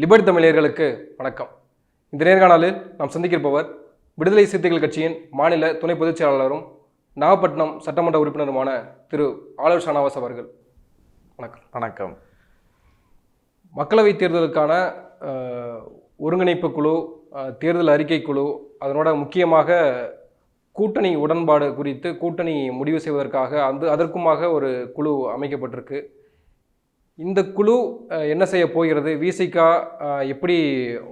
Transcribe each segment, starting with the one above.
Liberty தமிழர்களுக்கு வணக்கம். இந்த நேர்காணலில் நாம் சந்திக்கிருப்பவர் விடுதலை சிறுத்தைகள் கட்சியின் மாநில துணை பொதுச் செயலாளரும் நாகப்பட்டினம் சட்டமன்ற உறுப்பினருமான திரு ஆலூர் ஷானவாஸ் அவர்கள். வணக்கம். வணக்கம். மக்களவைத் தேர்தலுக்கான ஒருங்கிணைப்பு குழு தேர்தல் அறிக்கை குழு அதனோட முக்கியமாக கூட்டணி உடன்பாடு குறித்து கூட்டணி முடிவு செய்வதற்காக அந்த அதற்குமாக ஒரு குழு அமைக்கப்பட்டிருக்கு. இந்த குழு என்ன செய்ய போகிறது? விசிகா எப்படி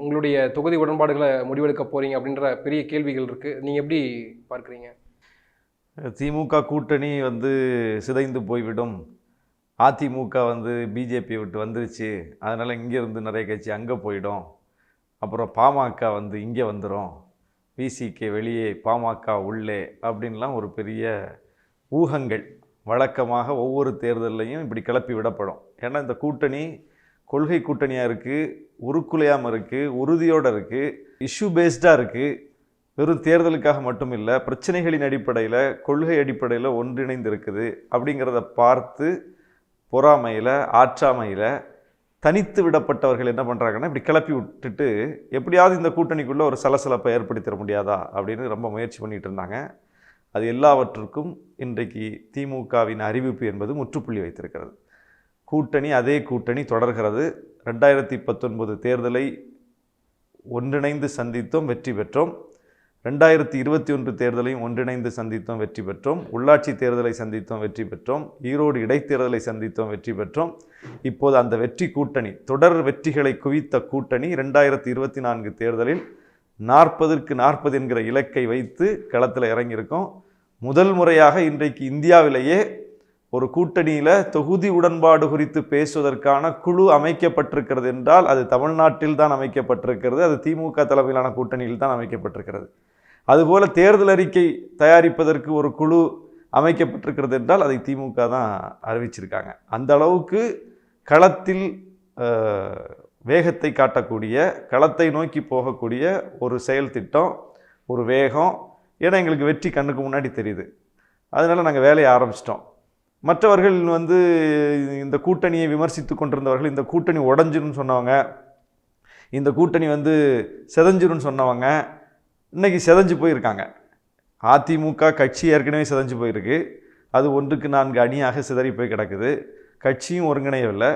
உங்களுடைய தொகுதி உடன்பாடுகளை முடிவெடுக்க போகிறீங்க அப்படின்ற பெரிய கேள்விகள் இருக்குது நீங்கள் எப்படி பார்க்குறீங்க? திமுக கூட்டணி வந்து சிதைந்து போய்விடும். அதிமுக வந்து பிஜேபி விட்டு வந்துருச்சு. அதனால் இங்கேருந்து நிறைய கட்சி அங்கே போயிடும். அப்புறம் பாமக வந்து இங்கே வந்துடும் விசிகே வெளியே பாமக உள்ளே அப்படின்லாம் ஒரு பெரிய ஊகங்கள். வழக்கமாக ஒவ்வொரு தேர்தல்லையும் இப்படி கிளப்பி விடப்படும். ஏன்னா இந்த கூட்டணி கொள்கை கூட்டணியாக இருக்குது உருக்குலையாமல் இருக்குது உறுதியோடு இருக்குது இஷ்யூ பேஸ்டாக இருக்குது வெறும் தேர்தலுக்காக மட்டும் இல்லை பிரச்சனைகளின் அடிப்படையில் கொள்கை அடிப்படையில் ஒன்றிணைந்து இருக்குது அப்படிங்கிறத பார்த்து பொறாமையில் ஆற்றாமையில் தனித்து விடப்பட்டவர்கள் என்ன பண்ணுறாங்கன்னா இப்படி கிளப்பி விட்டுட்டு எப்படியாவது இந்த கூட்டணிக்குள்ளே ஒரு சலசலப்பை ஏற்படுத்திட முடியாதா அப்படின்னு ரொம்ப முயற்சி பண்ணிகிட்டு இருந்தாங்க. அது எல்லாவற்றுக்கும் இன்றைக்கு திமுகவின் அறிவிப்பு என்பது முற்றுப்புள்ளி வைத்திருக்கிறது. கூட்டணி அதே கூட்டணி தொடர்கிறது. ரெண்டாயிரத்தி பத்தொன்பது தேர்தலை ஒன்றிணைந்து சந்தித்தோம் வெற்றி பெற்றோம். ரெண்டாயிரத்தி இருபத்தி ஒன்று தேர்தலையும் ஒன்றிணைந்து சந்தித்தோம் வெற்றி பெற்றோம். உள்ளாட்சி தேர்தலை சந்தித்தோம் வெற்றி பெற்றோம். ஈரோடு இடைத்தேர்தலை சந்தித்தோம் வெற்றி பெற்றோம். இப்போது அந்த வெற்றி கூட்டணி தொடர் வெற்றிகளை குவித்த கூட்டணி ரெண்டாயிரத்தி இருபத்தி நான்கு தேர்தலில் நாற்பதற்கு நாற்பது என்கிற இலக்கை வைத்து களத்தில் இறங்கியிருக்கோம். முதல் முறையாக இன்றைக்கு இந்தியாவிலேயே ஒரு கூட்டணியில் தொகுதி உடன்பாடு குறித்து பேசுவதற்கான குழு அமைக்கப்பட்டிருக்கிறது என்றால் அது தமிழ்நாட்டில் தான் அமைக்கப்பட்டிருக்கிறது அது திமுக தலைமையிலான கூட்டணியில் தான் அமைக்கப்பட்டிருக்கிறது. அதுபோல் தேர்தல் அறிக்கை தயாரிப்பதற்கு ஒரு குழு அமைக்கப்பட்டிருக்கிறது என்றால் அதை திமுக தான் அறிவிச்சிருக்காங்க. அந்த அளவுக்கு களத்தில் வேகத்தை காட்டக்கூடிய களத்தை நோக்கி போகக்கூடிய ஒரு செயல் திட்டம் ஒரு வேகம் ஏன்னா எங்களுக்கு வெற்றி கண்ணுக்கு முன்னாடி தெரியுது. அதனால நாங்கள் வேலையை ஆரம்பிச்சிட்டோம். மற்றவர்கள் வந்து இந்த கூட்டணியை விமர்சித்து கொண்டிருந்தவர்கள் இந்த கூட்டணி உடஞ்சிருன்னு சொன்னவங்க இந்த கூட்டணி வந்து செதஞ்சிருன்னு சொன்னவங்க இன்னைக்கு செதஞ்சு போயிருக்காங்க. அதிமுக கட்சி ஏற்கனவே செதஞ்சு போயிருக்கு. அது ஒன்றுக்கு நான்கு அணியாக சிதறி போய் கிடக்குது. கட்சியும் ஒருங்கிணையவில்லை.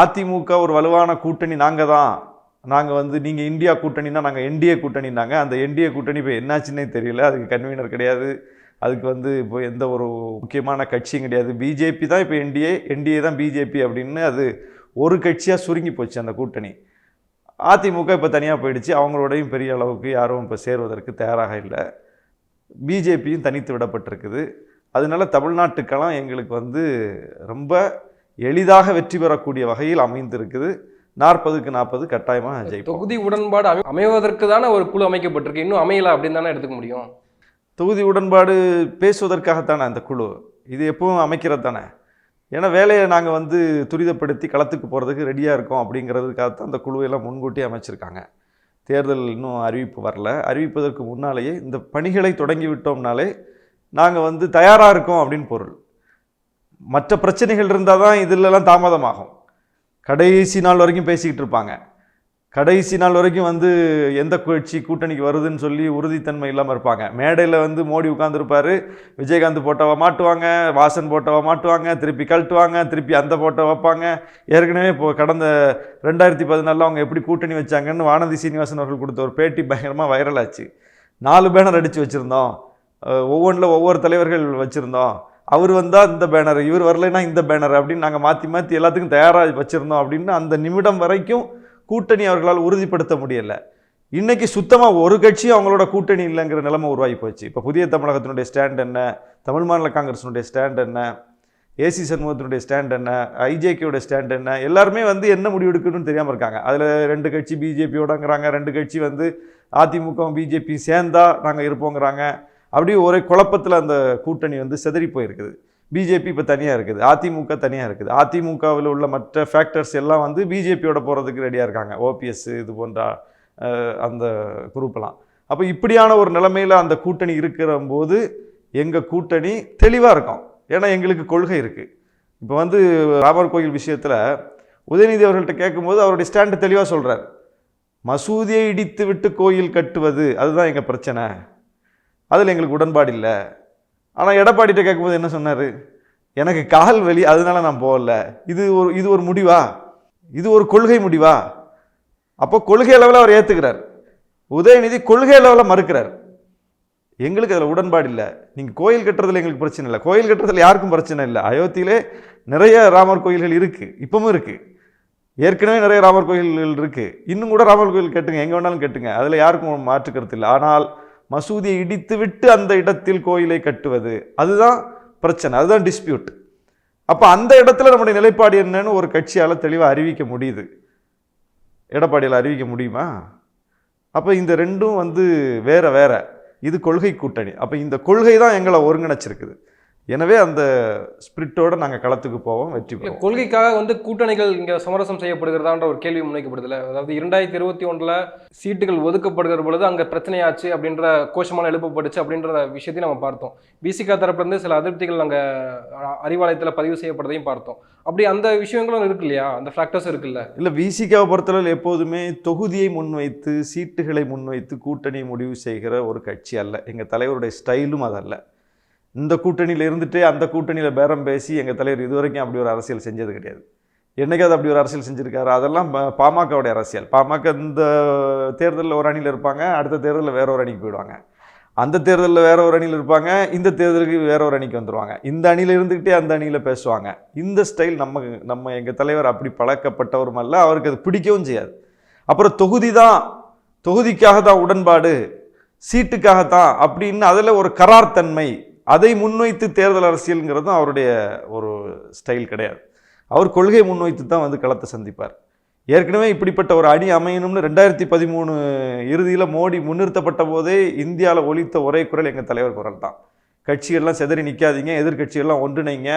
அதிமுக ஒரு வலுவான கூட்டணி நாங்கள் தான் நாங்கள் வந்து நீங்கள் இந்தியா கூட்டணினா நாங்கள் என்டிஏ கூட்டணினாங்க அந்த என்டிஏ கூட்டணி இப்போ என்னாச்சுன்னே தெரியல. அதுக்கு கன்வீனர் கிடையாது. அதுக்கு வந்து இப்போ எந்த ஒரு முக்கியமான கட்சியும் கிடையாது. பிஜேபி தான் இப்போ என்டிஏ என்டிஏ தான் பிஜேபி அப்படின்னு அது ஒரு கட்சியாக சுருங்கி போச்சு அந்த கூட்டணி. அதிமுக இப்போ தனியாக போயிடுச்சு. அவங்களோடையும் பெரிய அளவுக்கு யாரும் இப்போ சேருவதற்கு தயாராக இல்லை. பிஜேபியும் தனித்து விடப்பட்டிருக்குது. அதனால தமிழ்நாட்டுக்கெல்லாம் எங்களுக்கு வந்து ரொம்ப எளிதாக வெற்றி பெறக்கூடிய வகையில் அமைந்திருக்குது. நாற்பதுக்கு நாற்பது கட்டாயமாக ஜெயிப்போம். தொகுதி உடன்பாடு அமை- அமைவதற்கு தானே ஒரு குழு அமைக்கப்பட்டிருக்கு. இன்னும் அமையல அப்படின்னு தானே எடுத்துக்க முடியும். தொகுதி உடன்பாடு பேசுவதற்காகத்தானே அந்த குழு? இது எப்பவும் அமைக்கிறது தானே? ஏன்னா வேலையை நாங்கள் வந்து துரிதப்படுத்தி களத்துக்கு போகிறதுக்கு ரெடியாக இருக்கோம் அப்படிங்கிறதுக்காகத்தான் அந்த குழுவையெல்லாம் முன்கூட்டியே அமைச்சிருக்காங்க. தேர்தல் இன்னும் அறிவிப்பு வரல. அறிவிப்பதற்கு முன்னாலேயே இந்த பணிகளை தொடங்கி விட்டோம்னாலே நாங்கள் வந்து தயாராக இருக்கோம் அப்படின்னு பொருள். மற்ற பிரச்சனைகள் இருந்தால் தான் இதிலெல்லாம் தாமதமாகும். கடைசி நாள் வரைக்கும் பேசிக்கிட்டு இருப்பாங்க. கடைசி நாள் வரைக்கும் வந்து எந்த கட்சி கூட்டணிக்கு வருதுன்னு சொல்லி உறுதித்தன்மை இல்லாமல் இருப்பாங்க. மேடையில் வந்து மோடி உட்காந்துருப்பாரு விஜயகாந்த் போட்டோவை மாட்டுவாங்க. வாசன் போட்டோவை மாட்டுவாங்க. திருப்பி கழட்டுவாங்க. திருப்பி அந்த போட்டோ வைப்பாங்க. ஏற்கனவே இப்போ கடந்த ரெண்டாயிரத்தி பதினாலில் அவங்க எப்படி கூட்டணி வச்சாங்கன்னு வானதி சீனிவாசன் அவர்கள் கொடுத்த ஒரு பேட்டி பயங்கரமாக வைரல் ஆச்சு. நாலு பேனர் அடித்து வச்சுருந்தோம். ஒவ்வொன்றில் ஒவ்வொரு தலைவர்கள் வச்சுருந்தோம். அவர் வந்தால் இந்த பேனர் இவர் வரலைன்னா இந்த பேனர் அப்படின்னு நாங்கள் மாற்றி மாற்றி எல்லாத்துக்கும் தயாராக வச்சுருந்தோம் அப்படின்னு அந்த நிமிடம் வரைக்கும் கூட்டணி அவர்களால் உறுதிப்படுத்த முடியலை. இன்றைக்கி சுத்தமாக ஒரு கட்சியும் அவங்களோட கூட்டணி இல்லைங்கிற நிலைமை உருவாகி போச்சு. இப்போ புதிய தமிழகத்தினுடைய ஸ்டாண்ட் என்ன? தமிழ் மாநில காங்கிரஸினுடைய ஸ்டாண்ட் என்ன? ஏசி சண்முகத்தினுடைய ஸ்டாண்ட் என்ன? ஐஜேகேயோட ஸ்டாண்ட் என்ன? எல்லாருமே வந்து என்ன முடிவு எடுக்கணும்னு தெரியாமல் இருக்காங்க. அதில் ரெண்டு கட்சி பிஜேபியோடங்கிறாங்க ரெண்டு கட்சி வந்து அதிமுகவும் பிஜேபி சேர்ந்தா நாங்கள் இருப்போங்கிறாங்க. அப்படியே ஒரே குழப்பத்தில் அந்த கூட்டணி வந்து சிதறி போயிருக்குது. பிஜேபி இப்போ தனியாக இருக்குது. அதிமுக தனியாக இருக்குது. அதிமுகவில் உள்ள மற்ற ஃபேக்டர்ஸ் எல்லாம் வந்து பிஜேபியோட போகிறதுக்கு ரெடியாக இருக்காங்க. ஓபிஎஸ் இது போன்ற அந்த குரூப்லாம் அப்போ இப்படியான ஒரு நிலைமையில் அந்த கூட்டணி இருக்கிற போது எங்கள் கூட்டணி தெளிவாக இருக்கும். ஏன்னா எங்களுக்கு கொள்கை இருக்குது இப்போ வந்து ராமர் கோயில் விஷயத்தில் உதயநிதி அவர்கள்ட்ட கேட்கும்போது அவருடைய ஸ்டாண்டு தெளிவாக சொல்கிறார் மசூதியை இடித்து விட்டு கோயில் கட்டுவது அதுதான் எங்கள் பிரச்சனை. அதில் எங்களுக்கு உடன்பாடு இல்லை. ஆனால் எடப்பாடிட்ட கேட்கும்போது என்ன சொன்னார்? எனக்கு கால் வலி அதனால நான் போகல. இது ஒரு இது ஒரு முடிவா? இது ஒரு கொள்கை முடிவா? அப்போ கொள்கை அளவில் அவர் ஏற்றுக்கிறார் உதயநிதி கொள்கை அளவில் மறுக்கிறார். எங்களுக்கு அதில் உடன்பாடு இல்லை. நீங்கள் கோயில் கட்டுறதுல எங்களுக்கு பிரச்சனை இல்லை. கோயில் கட்டுறதுல யாருக்கும் பிரச்சனை இல்லை. அயோத்தியிலே நிறைய ராமர் கோயில்கள் இருக்குது இப்பவும் இருக்குது ஏற்கனவே நிறைய ராமர் கோயில்கள் இருக்குது இன்னும் கூட ராமர் கோயில் கேட்டுங்க. எங்கே வேணாலும் கேட்டுங்க. அதில் யாருக்கும் மாற்றுக்கிறது இல்லை. ஆனால் மசூதியை இடித்து விட்டு அந்த இடத்தில் கோயிலை கட்டுவது. அதுதான் பிரச்சனை அதுதான் டிஸ்பியூட் அப்போ அந்த இடத்துல நம்முடைய நிலைப்பாடு என்னன்னு ஒரு கட்சியால் தெளிவாக அறிவிக்க முடியுது. எடப்பாடியில் அறிவிக்க முடியுமா? அப்போ இந்த ரெண்டும் வந்து வேற வேற. இது கொள்கை கூட்டணி. அப்போ இந்த கொள்கை தான் எங்களை ஒருங்கிணைச்சிருக்குது. எனவே அந்த ஸ்பிரிட்டோட நாங்கள் களத்துக்கு போவோம் வெற்றி பெறுவோம். கொள்கைக்காக வந்து கூட்டணிகள் இங்க சமரசம் செய்யப்படுகிறதான்ற ஒரு கேள்வி முன்வைக்கப்படுதுல. அதாவது இரண்டாயிரத்தி இருபத்தி ஒன்றுல சீட்டுகள் ஒதுக்கப்படுகிற பொழுது அங்க பிரச்சனையாச்சு அப்படின்ற கோஷமான எழுப்பப்பட்டுச்சு அப்படின்ற விஷயத்தையும் நம்ம பார்த்தோம். பிசிகா தரப்புல இருந்து சில அதிருப்திகள் அங்க அறிவாலயத்துல பதிவு செய்யப்பட்டதையும் பார்த்தோம். அப்படி அந்த விஷயங்களும் இருக்கு இல்லையா? அந்த ஃபேக்டர்ஸ் இருக்குல்ல. இல்லை விசிகாவை பொறுத்தளவில் எப்போதுமே தொகுதியை முன்வைத்து சீட்டுகளை முன்வைத்து கூட்டணி முடிவு செய்கிற ஒரு கட்சி அல்ல. எங்கள் தலைவருடைய ஸ்டைலும் அதல்ல. இந்த கூட்டணியில் இருந்துட்டு அந்த கூட்டணியில் பேரம் பேசி எங்கள் தலைவர் இதுவரைக்கும் அப்படி ஒரு அரசியல் செஞ்சது கிடையாது. என்னைக்காவது அப்படி ஒரு அரசியல் செஞ்சுருக்காரு. அதெல்லாம் பாமகவுடைய அரசியல். பாமக இந்த தேர்தலில் ஒரு அணியில் இருப்பாங்க அடுத்த தேர்தலில் வேற ஒரு அணிக்கு போயிடுவாங்க. அந்த தேர்தலில் வேற ஒரு அணியில் இருப்பாங்க இந்த தேர்தலுக்கு வேற ஒரு அணிக்கு வந்துடுவாங்க இந்த அணியில் இருந்துக்கிட்டே அந்த அணியில் பேசுவாங்க. இந்த ஸ்டைல் நம்ம நம்ம எங்கள் தலைவர் அப்படி பழக்கப்பட்டவரும் அல்ல அவருக்கு அது பிடிக்கவும் செய்யாது. அப்புறம் தொகுதி தான் தொகுதிக்காக தான் உடன்பாடு சீட்டுக்காகத்தான் அப்படின்னு அதில் ஒரு கரார் தன்மை அதை முன்வைத்து தேர்தல் அரசியல்ங்கிறதும் அவருடைய ஒரு ஸ்டைல் கிடையாது. அவர் கொள்கையை முன்வைத்து தான் வந்து களத்தை சந்திப்பார். ஏற்கனவே இப்படிப்பட்ட ஒரு அணி அமையணும்னு ரெண்டாயிரத்தி பதிமூணு இறுதியில் மோடி முன்னிறுத்தப்பட்ட போதே இந்தியாவில் ஒழித்த ஒரே குரல் எங்கள் தலைவர் குரல் தான். கட்சிகள்லாம் செதறி நிற்காதீங்க எதிர்க்கட்சிகள்லாம் ஒன்றிணைங்க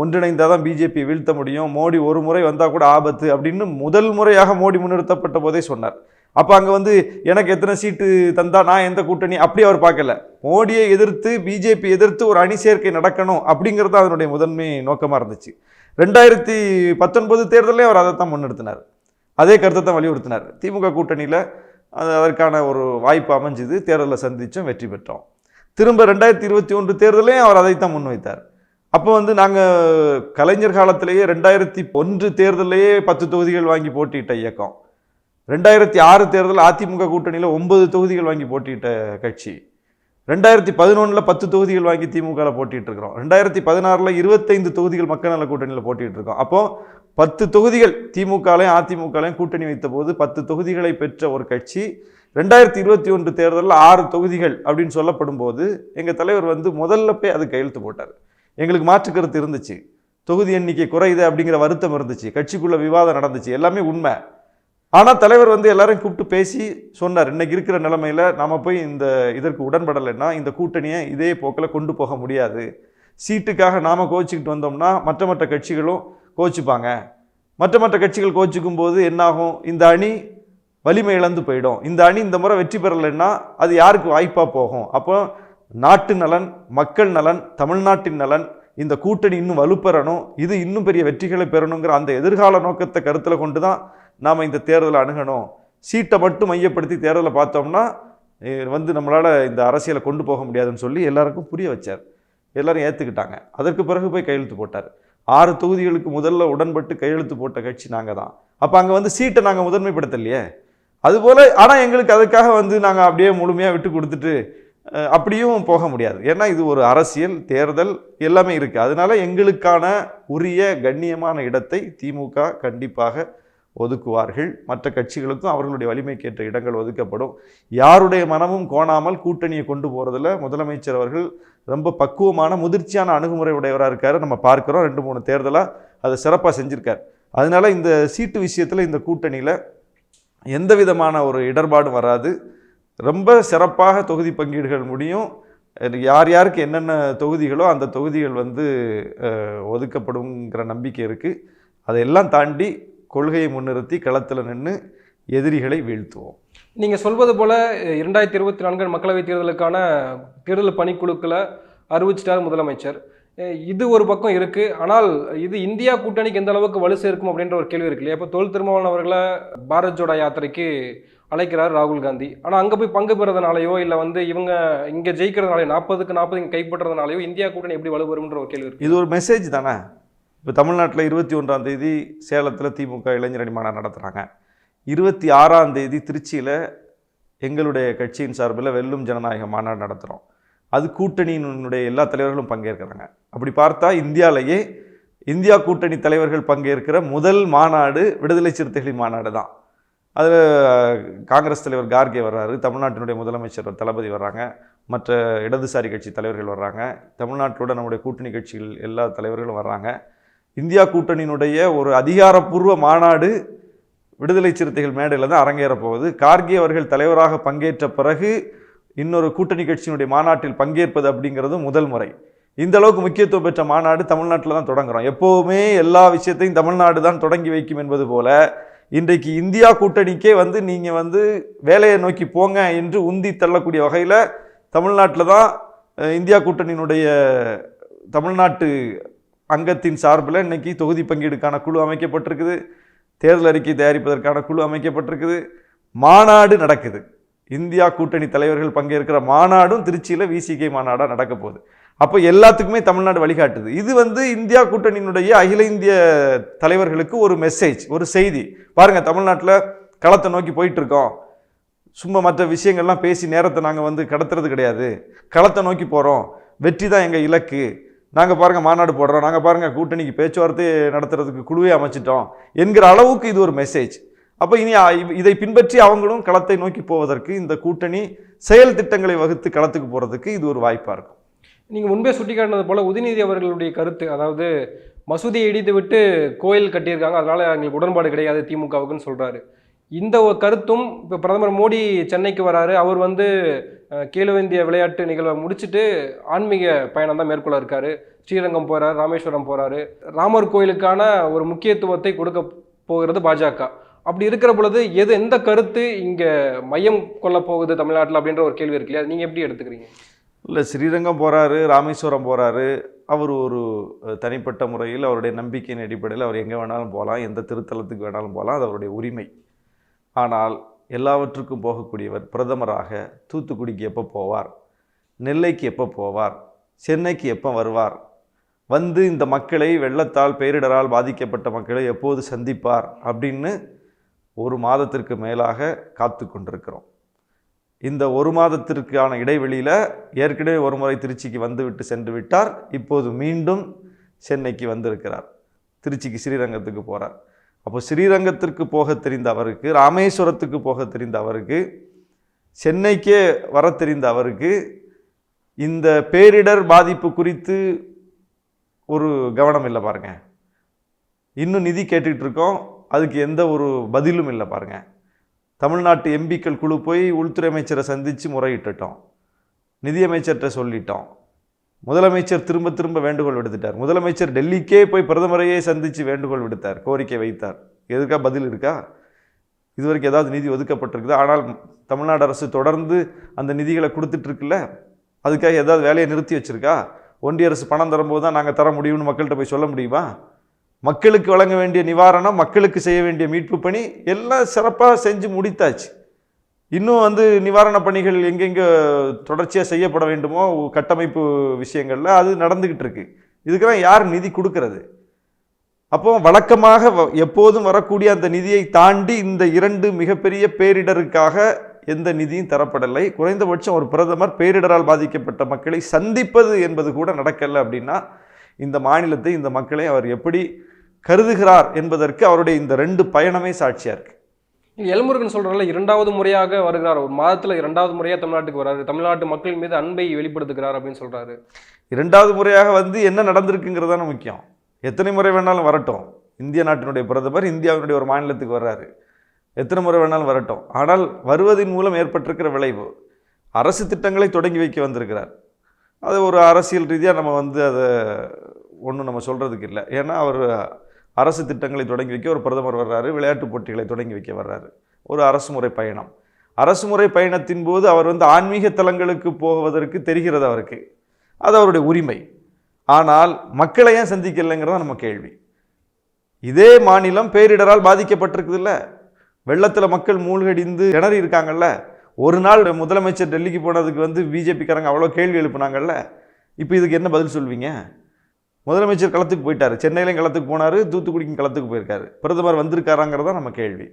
ஒன்றிணைந்தால் தான் பிஜேபி வீழ்த்த முடியும் மோடி ஒரு முறை வந்தால் கூட ஆபத்து அப்படின்னு முதல் முறையாக மோடி முன்னிறுத்தப்பட்ட போதே சொன்னார். அப்போ அங்கே வந்து எனக்கு எத்தனை சீட்டு தந்தா நான் எந்த கூட்டணி? அப்படி அவர் பார்க்கல. மோடியை எதிர்த்து பிஜேபி எதிர்த்து ஒரு அணி சேர்க்கை நடக்கணும் அப்படிங்கிறது அதனுடைய முதன்மை நோக்கமாக இருந்துச்சு. ரெண்டாயிரத்தி பத்தொன்பது தேர்தலே அவர் அதை தான் முன்னெடுத்தினார். அதே கருத்தை தான் வலியுறுத்தினார். திமுக கூட்டணியில் அது அதற்கான ஒரு வாய்ப்பு அமைஞ்சுது. தேர்தலில் சந்தித்தோம் வெற்றி பெற்றோம். திரும்ப ரெண்டாயிரத்தி இருபத்தி ஒன்று தேர்தலையும் அவர் அதைத்தான் முன்வைத்தார் அப்போ வந்து நாங்கள் கலைஞர் காலத்திலேயே ரெண்டாயிரத்தி ஒன்று தேர்தலையே பத்து தொகுதிகள் வாங்கி போட்டியிட்ட இயக்கம். ரெண்டாயிரத்தி ஆறு தேர்தல் அதிமுக கூட்டணியில் ஒன்பது தொகுதிகள் வாங்கி போட்டியிட்ட கட்சி. ரெண்டாயிரத்தி பதினொன்றில் பத்து தொகுதிகள் வாங்கி திமுகவில் போட்டிட்டு இருக்கிறோம் ரெண்டாயிரத்தி பதினாறில் இருபத்தைந்து தொகுதிகள் மக்கள் நல கூட்டணியில் போட்டிட்டு இருக்கோம் அப்போ பத்து தொகுதிகள் திமுகலையும் அதிமுகலையும் கூட்டணி வைத்த போது பத்து தொகுதிகளை பெற்ற ஒரு கட்சி ரெண்டாயிரத்தி இருபத்தி ஒன்று தேர்தலில் ஆறு தொகுதிகள் அப்படின்னு சொல்லப்படும் போது எங்கள் தலைவர் வந்து முதல்ல போய் அது கையெழுத்து போட்டார். எங்களுக்கு மாற்று கருத்து இருந்துச்சு. தொகுதி எண்ணிக்கை குறையுது அப்படிங்கிற வருத்தம் இருந்துச்சு. கட்சிக்குள்ளே விவாதம் நடந்துச்சு. எல்லாமே உண்மை. ஆனால் தலைவர் வந்து எல்லாரையும் கூப்பிட்டு பேசி சொன்னார். இன்னைக்கு இருக்கிற நிலைமையில் நாம் போய் இந்த இதற்கு உடன்படலைன்னா இந்த கூட்டணியை இதே போக்கில் கொண்டு போக முடியாது. சீட்டுக்காக நாம் கோச்சிக்கிட்டு வந்தோம்னா மற்ற மற்ற கட்சிகளும் கோச்சிப்பாங்க மற்ற மற்ற கட்சிகள் கோச்சிக்கும் போது என்னாகும் இந்த அணி வலிமை இழந்து போயிடும். இந்த அணி இந்த முறை வெற்றி பெறலைன்னா அது யாருக்கு வாய்ப்பாக போகும்? அப்போ நாட்டு நலன் மக்கள் நலன் தமிழ்நாட்டின் நலன் இந்த கூட்டணி இன்னும் வலுப்பெறணும். இது இன்னும் பெரிய வெற்றிகளை பெறணுங்கிற அந்த எதிர்கால நோக்கத்தை கருத்தில் கொண்டு தான் நாம் இந்த தேர்தலை அணுகணும். சீட்டை மட்டும் மையப்படுத்தி தேர்தலை பார்த்தோம்னா வந்து நம்மளால் இந்த அரசியலை கொண்டு போக முடியாதுன்னு சொல்லி எல்லாருக்கும் புரிய வச்சார். எல்லாரும் ஏற்றுக்கிட்டாங்க அதற்கு பிறகு போய் கையெழுத்து போட்டார். ஆறு தொகுதிகளுக்கு முதல்ல உடன்பட்டு கையெழுத்து போட்ட கட்சி நாங்கள் தான். அப்போ அங்கே வந்து சீட்டை நாங்கள் முதன்மைப்படுத்தலையே. அதுபோல் ஆனால் எங்களுக்கு அதுக்காக வந்து நாங்கள் அப்படியே முழுமையாக விட்டு கொடுத்துட்டு அப்படியும் போக முடியாது. ஏன்னா இது ஒரு அரசியல் தேர்தல் எல்லாமே இருக்குது அதனால எங்களுக்கான உரிய கண்ணியமான இடத்தை திமுக கண்டிப்பாக ஒதுக்குவார்கள். மற்ற கட்சிகளுக்கும் அவர்களுடைய வலிமைக்கேற்ற இடங்கள் ஒதுக்கப்படும். யாருடைய மனமும் கோணாமல் கூட்டணியை கொண்டு போகிறதுல முதலமைச்சர் அவர்கள் ரொம்ப பக்குவமான முதிர்ச்சியான அணுகுமுறை உடையவராக இருக்கார். நம்ம பார்க்குறோம். ரெண்டு மூணு தேர்தலாக அதை சிறப்பாக செஞ்சுருக்கார். அதனால இந்த சீட்டு விஷயத்தில் இந்த கூட்டணியில் எந்த விதமான ஒரு இடர்பாடும் வராது. ரொம்ப சிறப்பாக தொகுதி பங்கீடுகள் முடியும். யார் யாருக்கு என்னென்ன தொகுதிகளோ அந்த தொகுதிகள் வந்து ஒதுக்கப்படுங்கிற நம்பிக்கை இருக்குது அதையெல்லாம் தாண்டி கொள்கையை முன்னிறுத்தி களத்தில் நின்று எதிரிகளை வீழ்த்துவோம். நீங்க சொல்வது போல இரண்டாயிரத்தி இருபத்தி நான்கு மக்களவைத் தேர்தலுக்கான தேர்தல் பணிக்குழுக்களை அறிவிச்சிட்டார் முதலமைச்சர். இது ஒரு பக்கம் இருக்கு. ஆனால் இது இந்தியா கூட்டணிக்கு எந்த அளவுக்கு வலு சேர்க்கும் அப்படின்ற ஒரு கேள்வி இருக்கு இல்லையா? இப்போ தொல் திருமாவளவன் அவர்களை பாரத் ஜோடா யாத்திரைக்கு அழைக்கிறார் ராகுல் காந்தி. ஆனால் அங்கே போய் பங்கு பெறதுனாலயோ இல்லை வந்து இவங்க இங்கே ஜெயிக்கிறதுனாலயோ நாற்பதுக்கு நாற்பது இங்கே கைப்பற்றதுனாலயோ இந்தியா கூட்டணி எப்படி வலு வரும்ன்ற ஒரு கேள்வி இருக்கு. இது ஒரு மெசேஜ் தானே? இப்போ தமிழ்நாட்டில் இருபத்தி ஒன்றாம் தேதி சேலத்தில் திமுக இளைஞரணி மாநாடு நடத்துகிறாங்க இருபத்தி ஆறாம் தேதி திருச்சியில் எங்களுடைய கட்சியின் சார்பில் வெல்லும் ஜனநாயக மாநாடு நடத்துகிறோம். அது கூட்டணியினுடைய எல்லா தலைவர்களும் பங்கேற்கிறாங்க. அப்படி பார்த்தா இந்தியாவிலேயே இந்தியா கூட்டணி தலைவர்கள் பங்கேற்கிற முதல் மாநாடு விடுதலை சிறுத்தைகளின் மாநாடு தான். அதில் காங்கிரஸ் தலைவர் கார்கே வர்றாரு தமிழ்நாட்டினுடைய முதலமைச்சர் தளபதி வர்றாங்க மற்ற இடதுசாரி கட்சி தலைவர்கள் வர்றாங்க தமிழ்நாட்டோட நம்முடைய கூட்டணி கட்சிகள் எல்லா தலைவர்களும் வர்றாங்க. இந்தியா கூட்டணியினுடைய ஒரு அதிகாரப்பூர்வ மாநாடு விடுதலை சிறுத்தைகள் மேடையில் தான் அரங்கேறப் போவது கார்கே அவர்கள் தலைவராக பங்கேற்ற பிறகு இன்னொரு கூட்டணி கட்சியினுடைய மாநாட்டில் பங்கேற்பது அப்படிங்கிறது முதல் முறை. இந்த அளவுக்கு முக்கியத்துவம் பெற்ற மாநாடு தமிழ்நாட்டில் தான் தொடங்குறோம். எப்போவுமே எல்லா விஷயத்தையும் தமிழ்நாடு தான் தொடங்கி வைக்கும் என்பது போல இன்றைக்கு இந்தியா கூட்டணிக்கே வந்து நீங்கள் வந்து வேலையை நோக்கி போங்க என்று உந்தி தள்ளக்கூடிய வகையில் தமிழ்நாட்டில் தான் இந்தியா கூட்டணியினுடைய தமிழ்நாட்டு அங்கத்தின் சார்பில் இன்னைக்கு தொகுதி பங்கீடுக்கான குழு அமைக்கப்பட்டிருக்குது. தேர்தல் அறிக்கை தயாரிப்பதற்கான குழு அமைக்கப்பட்டிருக்குது. மாநாடு நடக்குது. இந்தியா கூட்டணி தலைவர்கள் பங்கேற்கிற மாநாடும் திருச்சியில் விசிகே மாநாடாக நடக்க போகுது. அப்போ எல்லாத்துக்குமே தமிழ்நாடு வழிகாட்டுது. இது வந்து இந்தியா கூட்டணியினுடைய அகில இந்திய தலைவர்களுக்கு ஒரு மெசேஜ் ஒரு செய்தி. பாருங்கள் தமிழ்நாட்டில் களத்தை நோக்கி போயிட்டுருக்கோம். சும்மா மற்ற விஷயங்கள்லாம் பேசி நேரத்தை நாங்கள் வந்து கடத்துறது கிடையாது. களத்தை நோக்கி போகிறோம் வெற்றி தான் எங்கள் இலக்கு. நாங்கள் பாருங்கள் மாநாடு போடுறோம். நாங்கள் பாருங்கள் கூட்டணிக்கு பேச்சுவார்த்தை நடத்துறதுக்கு குழுவே அமைச்சிட்டோம் என்கிற அளவுக்கு இது ஒரு மெசேஜ் அப்போ இனி இதை பின்பற்றி அவங்களும் களத்தை நோக்கி போவதற்கு இந்த கூட்டணி செயல் திட்டங்களை வகுத்து களத்துக்கு போகிறதுக்கு இது ஒரு வாய்ப்பாக இருக்கும். நீங்கள் முன்பே சுட்டிக்காட்டினது போல உதயநிதி அவர்களுடைய கருத்து அதாவது மசூதியை இடித்து விட்டு கோயில் கட்டியிருக்காங்க அதனால் எங்களுக்கு உடன்பாடு கிடையாது திமுகவுக்குன்னு சொல்கிறாரு இந்த கருத்தும் இப்போ பிரதமர் மோடி சென்னைக்கு வராரு. அவர் வந்து அஹ், இந்திய விளையாட்டு நிகழ்வை முடிச்சுட்டு ஆன்மீக பயணம் தான் மேற்கொள்ள இருக்காரு. ஸ்ரீரங்கம் போறாரு ராமேஸ்வரம் போறாரு. ராமர் கோயிலுக்கான ஒரு முக்கியத்துவத்தை கொடுக்க போகிறது பாஜக. அப்படி இருக்கிற பொழுது எது எந்த கருத்து இங்க மையம் கொள்ள போகுது தமிழ்நாட்டில் அப்படின்ற ஒரு கேள்வி இருக்கு இல்லையா? நீங்க எப்படி எடுத்துக்கிறீங்க? இல்லை ஸ்ரீரங்கம் போகிறாரு ராமேஸ்வரம் போகிறாரு அவர் ஒரு தனிப்பட்ட முறையில் அவருடைய நம்பிக்கையின் அடிப்படையில் அவர் எங்கே வேணாலும் போகலாம் எந்த திருத்தலத்துக்கு வேணாலும் போகலாம் அது அவருடைய உரிமை. ஆனால் எல்லாவற்றுக்கும் போகக்கூடியவர் பிரதமராக தூத்துக்குடிக்கு எப்போ போவார்? நெல்லைக்கு எப்போ போவார்? சென்னைக்கு எப்போ வருவார்? வந்து இந்த மக்களை வெள்ளத்தால் பேரிடரால் பாதிக்கப்பட்ட மக்களை எப்போது சந்திப்பார்? அப்படின்னு ஒரு மாதத்திற்கு மேலாக காத்து கொண்டிருக்கிறோம். இந்த ஒரு மாதத்திற்கான இடைவெளியில் ஏற்கனவே ஒரு முறை திருச்சிக்கு வந்துவிட்டு சென்று விட்டார். இப்போது மீண்டும் சென்னைக்கு வந்திருக்கிறார். திருச்சிக்கு ஸ்ரீரங்கத்துக்கு போகிறார் அப்போ ஸ்ரீரங்கத்திற்கு போக தெரிந்த அவருக்கு ராமேஸ்வரத்துக்கு போக தெரிந்த அவருக்கு சென்னைக்கே வர தெரிந்த அவருக்கு இந்த பேரிடர் பாதிப்பு குறித்து ஒரு கவனம் இல்லை பாருங்க. இன்னும் நிதி கேட்டுக்கிட்டு இருக்கோம். அதுக்கு எந்த ஒரு பதிலும் இல்லை பாருங்க. தமிழ்நாட்டு எம்பிக்கள் குழு போய் உள்துறை அமைச்சரை சந்தித்து முறையிட்டுட்டோம். நிதியமைச்சர்கிட்ட சொல்லிட்டோம். முதலமைச்சர் திரும்ப திரும்ப வேண்டுகோள் விடுத்துட்டார். முதலமைச்சர் டெல்லிக்கே போய் பிரதமரையே சந்தித்து வேண்டுகோள் விடுத்தார். கோரிக்கை வைத்தார். எதுக்கா பதில் இருக்கா? இதுவரைக்கும் ஏதாவது நிதி ஒதுக்கப்பட்டிருக்குதா? ஆனால் தமிழ்நாடு அரசு தொடர்ந்து அந்த நிதிகளை கொடுத்துட்ருக்குல்ல அதுக்காக ஏதாவது வேலையை நிறுத்தி வச்சுருக்கா? ஒன்றிய அரசு பணம் தரும்போது தான் நாங்கள் தர முடியும்னு மக்கள்கிட்ட போய் சொல்ல முடியுமா? மக்களுக்கு வழங்க வேண்டிய நிவாரணம் மக்களுக்கு செய்ய வேண்டிய மீட்பு பணி எல்லாம் சிறப்பாக செஞ்சு முடித்தாச்சு. இன்னும் வந்து நிவாரணப் பணிகள் எங்கெங்கே தொடர்ச்சியாக செய்யப்பட வேண்டுமோ கட்டமைப்பு விஷயங்களில் அது நடந்துக்கிட்டு இருக்கு. இதுக்கெல்லாம் யார் நிதி கொடுக்கறது? அப்போ வழக்கமாக வ- எப்போதும் வரக்கூடிய அந்த நிதியை தாண்டி இந்த இரண்டு மிகப்பெரிய பேரிடருக்காக எந்த நிதியும் தரப்படலை. குறைந்தபட்சம் ஒரு பிரதமர் பேரிடரால் பாதிக்கப்பட்ட மக்களை சந்திப்பது என்பது கூட நடக்கலை அப்படின்னா இந்த மாநிலத்தை இந்த மக்களை அவர் எப்படி கருதுகிறார் என்பதற்கு அவருடைய இந்த ரெண்டு பயணமே சாட்சியாக இருக்குது எல்முருகன் சொல்றாருல இரண்டாவது முறையாக வருகிறார். ஒரு மாதத்துல இரண்டாவது முறையா தமிழ்நாட்டுக்கு வராரு. தமிழ்நாட்டு மக்கள் மீது அன்பை வெளிப்படுத்துகிறார் அப்படின்னு சொல்றாரு. இரண்டாவது முறையாக வந்து என்ன நடந்திருக்குங்கிறது தானே முக்கியம். எத்தனை முறை வேணாலும் வரட்டும். இந்திய நாட்டினுடைய பிரதமர் இந்தியாவினுடைய ஒரு மாநிலத்துக்கு வர்றாரு. எத்தனை முறை வேணாலும் வரட்டும். ஆனால் வருவதன் மூலம் ஏற்பட்டிருக்கிற விளைவு அரசு திட்டங்களை தொடங்கி வைக்க வந்திருக்கிறார். அது ஒரு அரசியல் ரீதியாக நம்ம வந்து அதை ஒன்றும் நம்ம சொல்கிறதுக்கு இல்லை. ஏன்னா அவர் அரசு திட்டங்களை தொடங்கி வைக்க ஒரு பிரதமர் வர்றாரு விளையாட்டுப் போட்டிகளை தொடங்கி வைக்க வர்றாரு. ஒரு அரசு முறை பயணம். அரசு முறை பயணத்தின் போது அவர் வந்து ஆன்மீக தலங்களுக்கு போவதற்கு தெரிகிறது அவருக்கு. அது அவருடைய உரிமை. ஆனால் மக்களை ஏன் சந்திக்கலைங்கிறதா நம்ம கேள்வி. இதே மாநிலம் பேரிடரால் பாதிக்கப்பட்டிருக்குதுல்ல. வெள்ளத்தில் மக்கள் மூழ்கடிந்து திணறி இருக்காங்கல்ல. ஒரு நாள் முதலமைச்சர் டெல்லிக்கு போனதுக்கு வந்து பிஜேபிக்காரங்க அவ்வளோ கேள்வி எழுப்புனாங்கல்ல. இப்போ இதுக்கு என்ன பதில் சொல்வீங்க? முதலமைச்சர் களத்துக்கு போயிட்டார். சென்னையிலையும் களத்துக்கு போனார் தூத்துக்குடிக்கும் களத்துக்கு போயிருக்காரு. பிரதமர் வந்திருக்காராங்கிறதா நம்ம கேள்வி.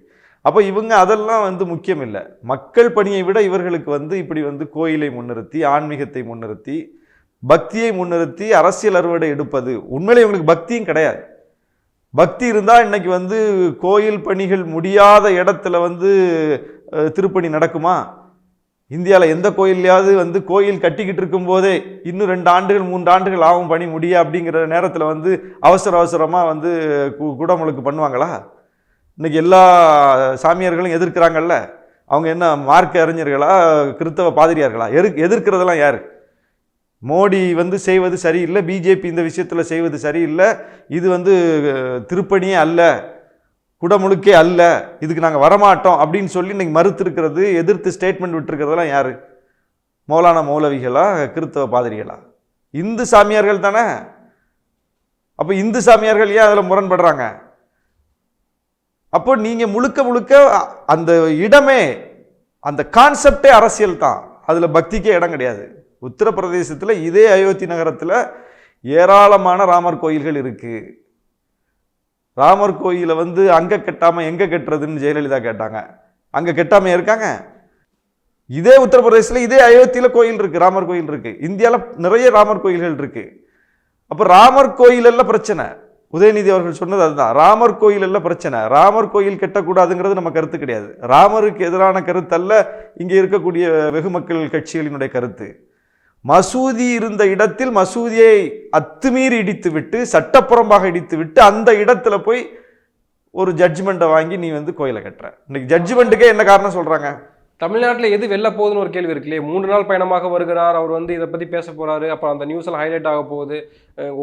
அப்போ இவங்க அதெல்லாம் வந்து முக்கியம் இல்லை. மக்கள் பணியை விட இவர்களுக்கு வந்து இப்படி வந்து கோயிலை முன்னிறுத்தி ஆன்மீகத்தை முன்னிறுத்தி பக்தியை முன்னிறுத்தி அரசியல் அறுவடை எடுப்பது உண்மையிலே இவங்களுக்கு பக்தியும் கிடையாது. பக்தி இருந்தால் இன்றைக்கி வந்து கோயில் பணிகள் முடியாத இடத்துல வந்து திருப்பணி நடக்குமா? இந்தியாவில் எந்த கோயில்லையாவது வந்து கோயில் கட்டிக்கிட்டு இருக்கும்போதே இன்னும் ரெண்டு ஆண்டுகள் மூன்று ஆண்டுகள் ஆகும் பணி முடிய அப்படிங்கிற நேரத்தில் வந்து அவசர அவசரமாக வந்து கு- குடமுழுக்கு பண்ணுவாங்களா? இன்னைக்கு எல்லா சாமியார்களும் எதிர்க்கிறாங்கல்ல? அவங்க என்ன மார்க்க அறிஞர்களா கிறித்தவ பாதிரியார்களா? எரு எதிர்க்கிறதெல்லாம் யார்? மோடி வந்து செய்வது சரியில்லை பிஜேபி இந்த விஷயத்தில் செய்வது சரியில்லை. இது வந்து திருப்பணியே அல்ல. குடமுழுக்கே அல்ல இதுக்கு நாங்கள் வரமாட்டோம் அப்படின்னு சொல்லி இன்னைக்கு மறுத்திருக்கிறது எதிர்த்து ஸ்டேட்மெண்ட் விட்டுருக்கிறதெல்லாம் யார்? மௌலான மௌலவிகளா கிறித்தவ பாதிரிகளா? இந்து சாமியார்கள் தானே? அப்போ இந்து சாமியார்கள் ஏன் அதில் முரண்படுறாங்க? அப்போ நீங்கள் முழுக்க முழுக்க அந்த இடமே அந்த கான்செப்டே அரசியல் தான். அதில் பக்திக்கே இடம் கிடையாது. உத்தரப்பிரதேசத்தில் இதே அயோத்தி நகரத்தில் ஏராளமான ராமர் கோயில்கள் இருக்குது ராமர் கோயிலை வந்து அங்கே கட்டாமல் எங்கே கட்டுறதுன்னு ஜெயலலிதா கேட்டாங்க. அங்கே கட்டாமல் இருக்காங்க? இதே உத்தரப்பிரதேசில் இதே அயோத்தியில் கோயில் இருக்குது ராமர் கோயில் இருக்குது இந்தியாவில் நிறைய ராமர் கோயில்கள் இருக்குது அப்போ ராமர் கோயிலெல்லாம் பிரச்சனை. உதயநிதி அவர்கள் சொன்னது அதுதான். ராமர் கோயில் எல்லாம் பிரச்சனை. ராமர் கோயில் கட்டக்கூடாதுங்கிறது நம்ம கருத்து கிடையாது. ராமருக்கு எதிரான கருத்தல்ல இங்கே இருக்கக்கூடிய வெகு மக்கள் கட்சிகளினுடைய கருத்து. மசூதி இருந்த இடத்தில் மசூதியை அத்துமீறி இடித்துவிட்டு சட்டப்புறம்பாக இடித்துவிட்டு அந்த இடத்துல போய் ஒரு ஜட்ஜ்மெண்ட்டை வாங்கி நீ வந்து கோயிலை கட்டுற. இன்னைக்கு ஜட்ஜ்மெண்ட்டுக்கே என்ன காரணம் சொல்கிறாங்க தமிழ்நாட்டில் எது வெளில போகுதுன்னு ஒரு கேள்வி இருக்குல்லையே. மூன்று நாள் பயணமாக வருகிறார் அவர் வந்து இதை பற்றி பேச போகிறாரு அப்புறம் அந்த நியூஸில் ஹைலைட் ஆக போகுது.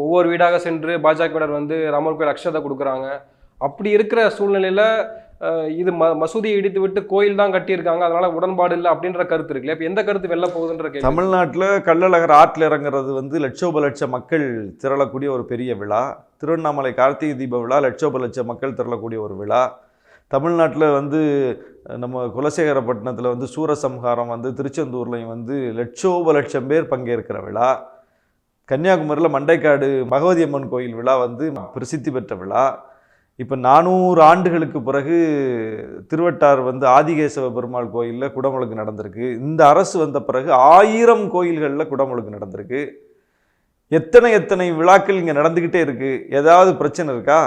ஒவ்வொரு வீடாக சென்று பாஜகவினர் வந்து ராமர் கோயில் அக்ஷதை கொடுக்குறாங்க. அப்படி இருக்கிற சூழ்நிலையில் இது ம மசூதியை இடித்து விட்டு கோயில் தான் கட்டியிருக்காங்க. அதனால உடன்பாடு இல்லை அப்படின்ற கருத்து இருக்குல்ல? இப்போ எந்த கருத்து வெளில போகுதுன்ற கேள்வி. தமிழ்நாட்டில் கள்ளழகர் ஆற்றில் இறங்குறது வந்து லட்சோப லட்ச மக்கள் திரளக்கூடிய ஒரு பெரிய விழா. திருவண்ணாமலை கார்த்திகை தீப விழா லட்சோப லட்ச மக்கள் திரளக்கூடிய ஒரு விழா. தமிழ்நாட்டில் வந்து நம்ம குலசேகரப்பட்டினத்தில் வந்து சூரசம்ஹாரம் வந்து திருச்செந்தூர்லையும் வந்து லட்சோப லட்சம் பேர் பங்கேற்கிற விழா. கன்னியாகுமரியில் மண்டைக்காடு பகவதி அம்மன் கோயில் விழா வந்து பிரசித்தி பெற்ற விழா. இப்போ நானூறு ஆண்டுகளுக்கு பிறகு திருவட்டார் வந்து ஆதிகேசவ பெருமாள் கோயிலில் குடமுழுக்கு நடந்திருக்கு. இந்த அரசு வந்த பிறகு ஆயிரம் கோயில்களில் குடமுழுக்கு நடந்திருக்கு. எத்தனை எத்தனை விழாக்கள் இங்கே நடந்துக்கிட்டே இருக்குது ஏதாவது பிரச்சனை இருக்கா?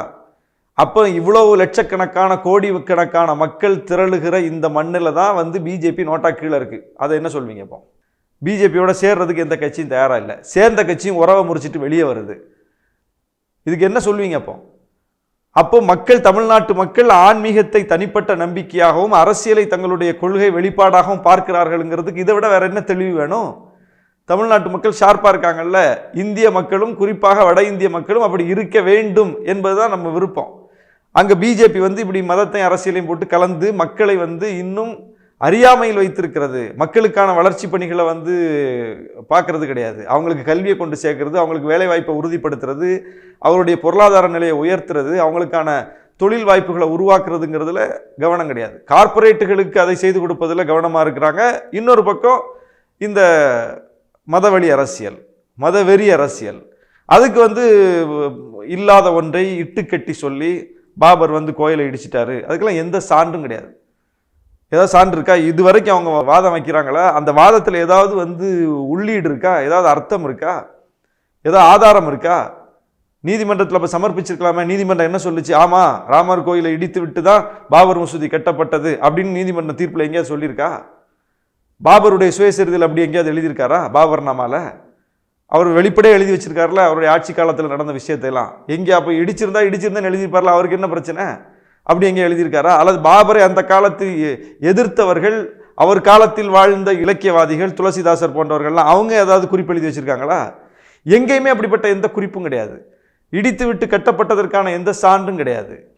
அப்போ இவ்வளவு லட்சக்கணக்கான கோடி கணக்கான மக்கள் திரளுகிற இந்த மண்ணில் தான் வந்து பிஜேபி நோட்டா கீழே இருக்குது அதை என்ன சொல்வீங்க இப்போ? பிஜேபியோட சேர்றதுக்கு எந்த கட்சியும் தயாராக இல்லை. சேர்ந்த கட்சியும் உறவை முறிச்சிட்டு வெளியே வருது. இதுக்கு என்ன சொல்வீங்க அப்போ? அப்போ மக்கள் தமிழ்நாட்டு மக்கள் ஆன்மீகத்தை தனிப்பட்ட நம்பிக்கையாகவும் அரசியலை தங்களுடைய கொள்கை வெளிப்பாடாகவும் பார்க்கிறார்கள்ங்கிறதுக்கு இதை விட வேற என்ன தெளிவு வேணும்? தமிழ்நாட்டு மக்கள் ஷார்ப்பாக இருக்காங்கல்ல. இந்திய மக்களும் குறிப்பாக வட இந்திய மக்களும் அப்படி இருக்க வேண்டும் என்பதுதான் நம்ம விருப்பம். அங்கே பிஜேபி வந்து இப்படி மதத்தையும் அரசியலையும் போட்டு கலந்து மக்களை வந்து இன்னும் அறியாமையில் வைத்திருக்கிறது. மக்களுக்கான வளர்ச்சி பணிகளை வந்து பார்க்கறது கிடையாது. அவங்களுக்கு கல்வியை கொண்டு சேர்க்கறது அவங்களுக்கு வேலை வாய்ப்பை உறுதிப்படுத்துறது அவருடைய பொருளாதார நிலையை உயர்த்துறது அவங்களுக்கான தொழில் வாய்ப்புகளை உருவாக்குறதுங்கிறதுல கவனம் கிடையாது. கார்ப்பரேட்டுகளுக்கு அதை செய்து கொடுப்பதில் கவனமாக இருக்கிறாங்க. இன்னொரு பக்கம் இந்த மதவழி அரசியல் மதவெறி அரசியல். அதுக்கு வந்து இல்லாத ஒன்றை இட்டுக்கட்டி சொல்லி பாபர் வந்து கோயிலை இடிச்சிட்டாரு. அதுக்கெல்லாம் எந்த சான்றும் கிடையாது. ஏதாவது சான்று இருக்கா? இது வரைக்கும் அவங்க வாதம் வைக்கிறாங்களா? அந்த வாதத்தில் ஏதாவது வந்து உள்ளீடு இருக்கா? ஏதாவது அர்த்தம் இருக்கா? ஏதாவது ஆதாரம் இருக்கா? நீதிமன்றத்தில் இப்போ சமர்ப்பிச்சிருக்கலாமே நீதிமன்றம் என்ன சொல்லுச்சு? ஆமாம் ராமர் கோயிலை இடித்து விட்டு தான் பாபர் மசூதி கட்டப்பட்டது அப்படின்னு நீதிமன்ற தீர்ப்பில் எங்கேயாவது சொல்லியிருக்கா? பாபருடைய சுயசரிதையில் அப்படி எங்கேயாவது எழுதியிருக்காரா? பாபர் நாமால? அவர் வெளிப்படையாக எழுதி வச்சிருக்காருல அவருடைய ஆட்சி காலத்தில் நடந்த விஷயத்தையெல்லாம். எங்கே அப்போ இடிச்சிருந்தா இடிச்சிருந்தா எழுதியிருப்பார்ல அவருக்கு என்ன பிரச்சனை? அப்படி எங்கே எழுதியிருக்காரா? அல்லது பாபரை அந்த காலத்தில் எ- எதிர்த்தவர்கள் அவர் காலத்தில் வாழ்ந்த இலக்கியவாதிகள் துளசிதாசர் போன்றவர்கள்லாம் அவங்க ஏதாவது குறிப்பு எழுதி வச்சுருக்காங்களா? எங்கேயுமே அப்படிப்பட்ட எந்த குறிப்பும் கிடையாது. இடித்து விட்டு கட்டப்பட்டதற்கான எந்த சான்றும் கிடையாது.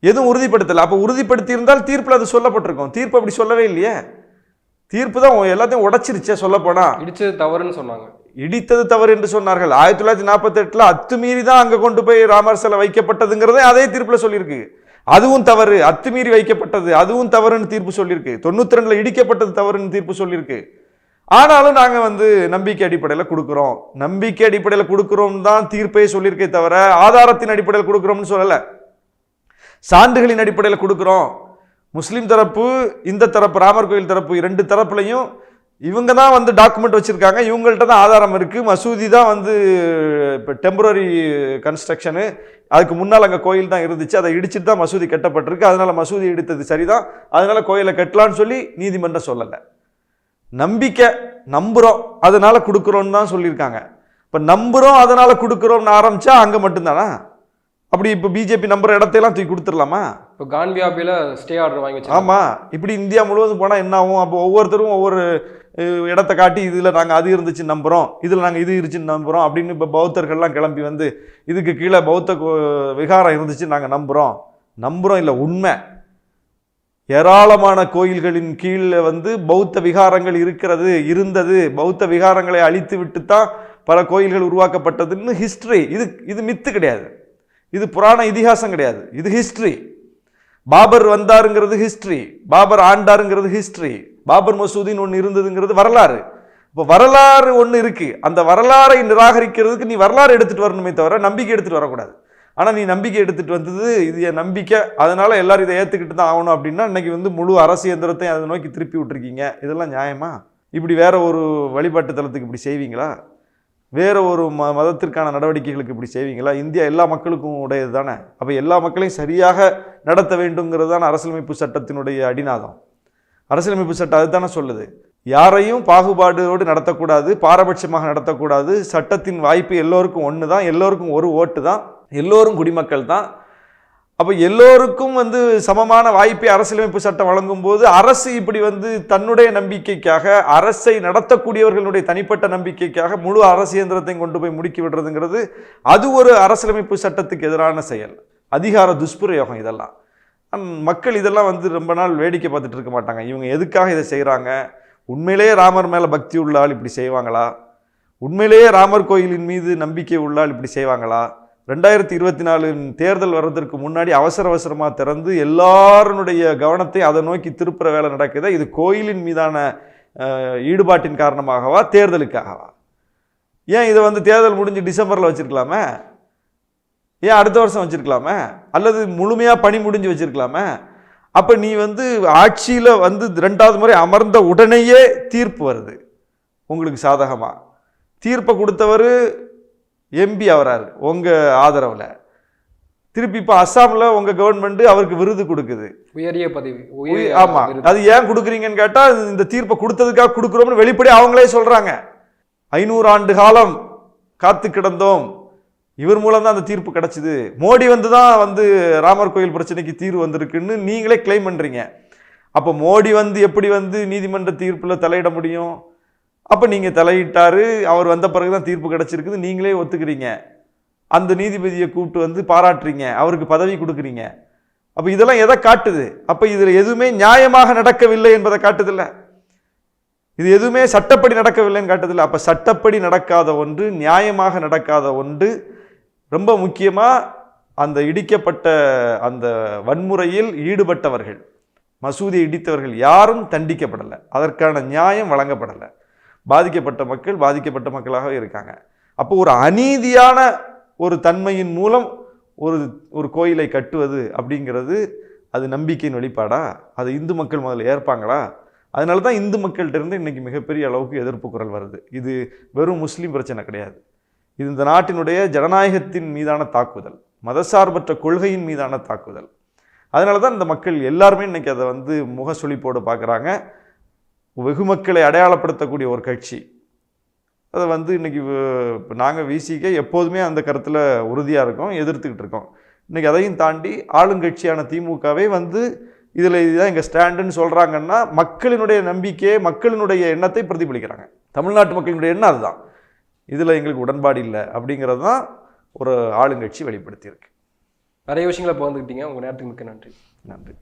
எதுவும் உறுதிப்படுத்தலை. அப்போ உறுதிப்படுத்தி இருந்தால் தீர்ப்பில் அது சொல்லப்பட்டிருக்கும். தீர்ப்பு அப்படி சொல்லவே இல்லையே. தீர்ப்பு தான் எல்லாத்தையும் உடைச்சிருச்சே சொல்லப்போனா. இடிச்சது தவறுன்னு சொன்னாங்க. இடித்தது தவறு என்று சொன்னார்கள். ஆயிரத்தி தொள்ளாயிரத்தி நாற்பத்தி எட்டுல அத்துமீறி தான் அங்க கொண்டு போய் ராமர் சிலை வைக்கப்பட்டதுங்கிறதே அதே தீர்ப்புல சொல்லியிருக்கு. அதுவும் தவறு அத்துமீறி வைக்கப்பட்டது அதுவும் தவறுன்னு தீர்ப்பு சொல்லியிருக்கு. தொண்ணூத்தி ரெண்டுல இடிக்கப்பட்டது தவறுன்னு தீர்ப்பு சொல்லியிருக்கு. ஆனாலும் நாங்க வந்து நம்பிக்கை அடிப்படையில கொடுக்குறோம். நம்பிக்கை அடிப்படையில கொடுக்குறோம் தான் தீர்ப்பே சொல்லியிருக்கே தவிர ஆதாரத்தின் அடிப்படையில் கொடுக்குறோம்னு சொல்லல. சான்றுகளின் அடிப்படையில் கொடுக்குறோம். முஸ்லீம் தரப்பு இந்த தரப்பு ராமர் கோயில் தரப்பு இரண்டு தரப்புலையும் இவங்க தான் வந்து டாக்குமெண்ட் வச்சுருக்காங்க. இவங்கள்ட்ட தான் ஆதாரம் இருக்குது மசூதி தான் வந்து இப்போ டெம்பரரி கன்ஸ்ட்ரக்ஷனு அதுக்கு முன்னால் அங்கே கோயில் தான் இருந்துச்சு. அதை இடிச்சிட்டு தான் மசூதி கட்டப்பட்டிருக்கு. அதனால் மசூதி இடித்தது சரிதான். அதனால் கோயிலை கட்டலான்னு சொல்லி நீதிமன்றம் சொல்லலை. நம்பிக்கை நம்புகிறோம் அதனால் கொடுக்குறோன்னு தான் சொல்லியிருக்காங்க. இப்போ நம்புகிறோம் அதனால் கொடுக்குறோம்னு ஆரம்பித்தா அங்கே மட்டும்தானா? அப்படி இப்போ பிஜேபி நம்புற இடத்தையெல்லாம் தூக்கி கொடுத்துடலாமா? இப்போ கான்வியாபியில் ஸ்டே ஆர்டர் வாங்கி வச்சு ஆமாம் இப்படி இந்தியா முழுவதும் போனால் என்ன ஆகும்? அப்போ ஒவ்வொருத்தரும் ஒவ்வொரு இடத்த காட்டி இதில் நாங்கள் அது இருந்துச்சு நம்புகிறோம் இதில் நாங்கள் இது இருந்துச்சுன்னு நம்புகிறோம் அப்படின்னு இப்போ பௌத்தர்கள்லாம் கிளம்பி வந்து இதுக்கு கீழே பௌத்த கோ- விகாரம் இருந்துச்சு நாங்கள் நம்புகிறோம் நம்புகிறோம் இல்லை உண்மை. ஏராளமான கோயில்களின் கீழே வந்து பௌத்த விகாரங்கள் இருக்கிறது இருந்தது. பௌத்த விகாரங்களை அழித்து விட்டு தான் பல கோயில்கள் உருவாக்கப்பட்டதுன்னு ஹிஸ்ட்ரி இது இது மித்து கிடையாது. இது புராண இதிகாசம் கிடையாது. இது ஹிஸ்ட்ரி பாபர் வந்தாருங்கிறது ஹிஸ்ட்ரி பாபர் ஆண்டாருங்கிறது ஹிஸ்ட்ரி பாபர் மசூதின்னு ஒன்று இருந்ததுங்கிறது வரலாறு. இப்போ வரலாறு ஒன்று இருக்குது அந்த வரலாறை நிராகரிக்கிறதுக்கு நீ வரலாறு எடுத்துகிட்டு வரணுமே தவிர நம்பிக்கை எடுத்துகிட்டு வரக்கூடாது. ஆனால் நீ நம்பிக்கை எடுத்துகிட்டு வந்தது இது என் நம்பிக்கை. அதனால் எல்லோரும் இதை ஏற்றுக்கிட்டு தான் ஆகணும் அப்படின்னா இன்னைக்கு வந்து முழு அரசு இயந்திரத்தையும் அதை நோக்கி திருப்பி விட்டுருக்கீங்க. இதெல்லாம் நியாயமா? இப்படி வேற ஒரு வழிபாட்டு தளத்துக்கு இப்படி செய்வீங்களா? வேறு ஒரு ம மதத்திற்கான நடவடிக்கைகளுக்கு இப்படி செய்வீங்களா? இந்தியா எல்லா மக்களுக்கும் உடையது தானே? அப்போ எல்லா மக்களையும் சரியாக நடத்த வேண்டுங்கிறது தான் அரசியலமைப்பு சட்டத்தினுடைய அடிநாதம். அரசியலமைப்பு சட்டம் அதுதானே சொல்லுது. யாரையும் பாகுபாடோடு நடத்தக்கூடாது பாரபட்சமாக நடத்தக்கூடாது. சட்டத்தின் வாய்ப்பு எல்லோருக்கும் ஒன்று தான் எல்லோருக்கும் ஒரு ஓட்டு தான் எல்லோரும் குடிமக்கள் தான் அப்போ எல்லோருக்கும் வந்து சமமான வாய்ப்பை அரசியலமைப்பு சட்டம் வழங்கும் போது அரசு இப்படி வந்து தன்னுடைய நம்பிக்கைக்காக அரசை நடத்தக்கூடியவர்களுடைய தனிப்பட்ட நம்பிக்கைக்காக முழு அரசு இயந்திரத்தையும் கொண்டு போய் முடுக்கி விடுறதுங்கிறது அது ஒரு அரசியலமைப்பு சட்டத்துக்கு எதிரான செயல். அதிகார துஷ்பிரயோகம் இதெல்லாம். மக்கள் இதெல்லாம் வந்து ரொம்ப நாள் வேடிக்கை பார்த்துட்டு இருக்க மாட்டாங்க. இவங்க எதுக்காக இதை செய்கிறாங்க உண்மையிலேயே ராமர் மேலே பக்தி உள்ள ஆள் இப்படி செய்வாங்களா? உண்மையிலேயே ராமர் கோயிலின் மீது நம்பிக்கை உள்ள ஆள் இப்படி செய்வாங்களா? ரெண்டாயிரத்தி இருபத்தி நாலு தேர்தல் வர்றதற்கு முன்னாடி அவசர அவசரமாக திறந்து எல்லாருடைய கவனத்தை அதை நோக்கி திருப்புற வேலை நடக்குதா? இது கோயிலின் மீதான ஈடுபாட்டின் காரணமாகவா தேர்தலுக்காகவா? ஏன் இதை வந்து தேர்தல் முடிஞ்சு டிசம்பரில் வச்சுருக்கலாமே? ஏன் அடுத்த வருஷம் வச்சிருக்கலாமே? அல்லது முழுமையாக பணி முடிஞ்சு வச்சிருக்கலாமே? அப்போ நீ வந்து ஆட்சியில் வந்து ரெண்டாவது முறை அமர்ந்த உடனேயே தீர்ப்பு வருது. உங்களுக்கு சாதகமாக தீர்ப்பை கொடுத்தவர் எம்பி ஆவறாரு உங்கள் ஆதரவில். திருப்பி இப்போ அஸ்ஸாமில் உங்கள் கவர்மெண்ட் அவருக்கு விருது கொடுக்குது. உயரிய பதவி உய்- உயரிய ஆமா. விருது. அது ஏன் கொடுக்குறீங்கன்னு கேட்டா இந்த தீர்ப்பை கொடுத்ததுக்காக கொடுக்குறோம்னு வெளிப்படையா அவங்களே சொல்றாங்க. ஐநூறு ஆண்டு காலம் காத்து கிடந்தோம். இவர் மூலம் தான் அந்த தீர்ப்பு கிடைச்சிது. மோடி வந்து தான் வந்து ராமர் கோயில் பிரச்சனைக்கு தீர்வு வந்திருக்குன்னு நீங்களே கிளைம் பண்றீங்க. அப்போ மோடி வந்து எப்படி வந்து நீதிமன்ற தீர்ப்புல தலையிட முடியும்? அப்போ நீங்கள் தலையிட்டார் அவர் வந்த பிறகு தான் தீர்ப்பு கிடச்சிருக்குது நீங்களே ஒத்துக்கிறீங்க. அந்த நீதிபதியை கூப்பிட்டு வந்து பாராட்டுறீங்க அவருக்கு பதவி கொடுக்குறீங்க. அப்போ இதெல்லாம் எதை காட்டுது? அப்போ இதில் எதுவுமே நியாயமாக நடக்கவில்லை என்பதை காட்டுதில்ல. இது எதுவுமே சட்டப்படி நடக்கவில்லைன்னு காட்டுதில்ல. அப்போ சட்டப்படி நடக்காத ஒன்று நியாயமாக நடக்காத ஒன்று ரொம்ப முக்கியமாக அந்த இடிக்கப்பட்ட அந்த வன்முறையில் ஈடுபட்டவர்கள் மசூதியை இடித்தவர்கள் யாரும் தண்டிக்கப்படலை. அதற்கான நியாயம் வழங்கப்படலை. பாதிக்கப்பட்ட மக்கள் பாதிக்கப்பட்ட மக்களாகவே இருக்காங்க. அப்போ ஒரு அநீதியான ஒரு தன்மையின் மூலம் ஒரு ஒரு கோயிலை கட்டுவது அப்படிங்கிறது அது நம்பிக்கையின் வெளிப்பாடா? அதை இந்து மக்கள் முதல்ல ஏற்பாங்களா? அதனால தான் இந்து மக்கள்கிட்ட இருந்து இன்னைக்கு மிகப்பெரிய அளவுக்கு எதிர்ப்பு குரல் வருது. இது வெறும் முஸ்லீம் பிரச்சனை கிடையாது. இது இந்த நாட்டினுடைய ஜனநாயகத்தின் மீதான தாக்குதல் மதசார்பற்ற கொள்கையின் மீதான தாக்குதல். அதனால தான் இந்த மக்கள் எல்லாருமே இன்றைக்கி அதை வந்து முகசுளிப்போடு பார்க்குறாங்க. வெகு மக்களை அடையாளப்படுத்தக்கூடிய ஒரு கட்சி. அதை வந்து இன்னைக்கு நாங்கள் விசிக எப்போதுமே அந்த கருத்தில் உறுதியாக இருக்கோம் எதிர்த்துக்கிட்டு இருக்கோம். இன்னைக்கு அதையும் தாண்டி ஆளுங்கட்சியான திமுகவே வந்து இதில் இதுதான் எங்கள் ஸ்டாண்டுன்னு சொல்கிறாங்கன்னா மக்களினுடைய நம்பிக்கையை மக்களினுடைய எண்ணத்தை பிரதிபலிக்கிறாங்க. தமிழ்நாட்டு மக்களினுடைய எண்ணம் அதுதான். இதில் எங்களுக்கு உடன்பாடு இல்லை அப்படிங்கிறது தான் ஒரு ஆளுங்கட்சி வெளிப்படுத்தியிருக்கு. நிறைய விஷயங்களை பகிர்ந்துக்கிட்டீங்க. உங்க நேரத்துக்கு மிக்க நன்றி. நன்றி.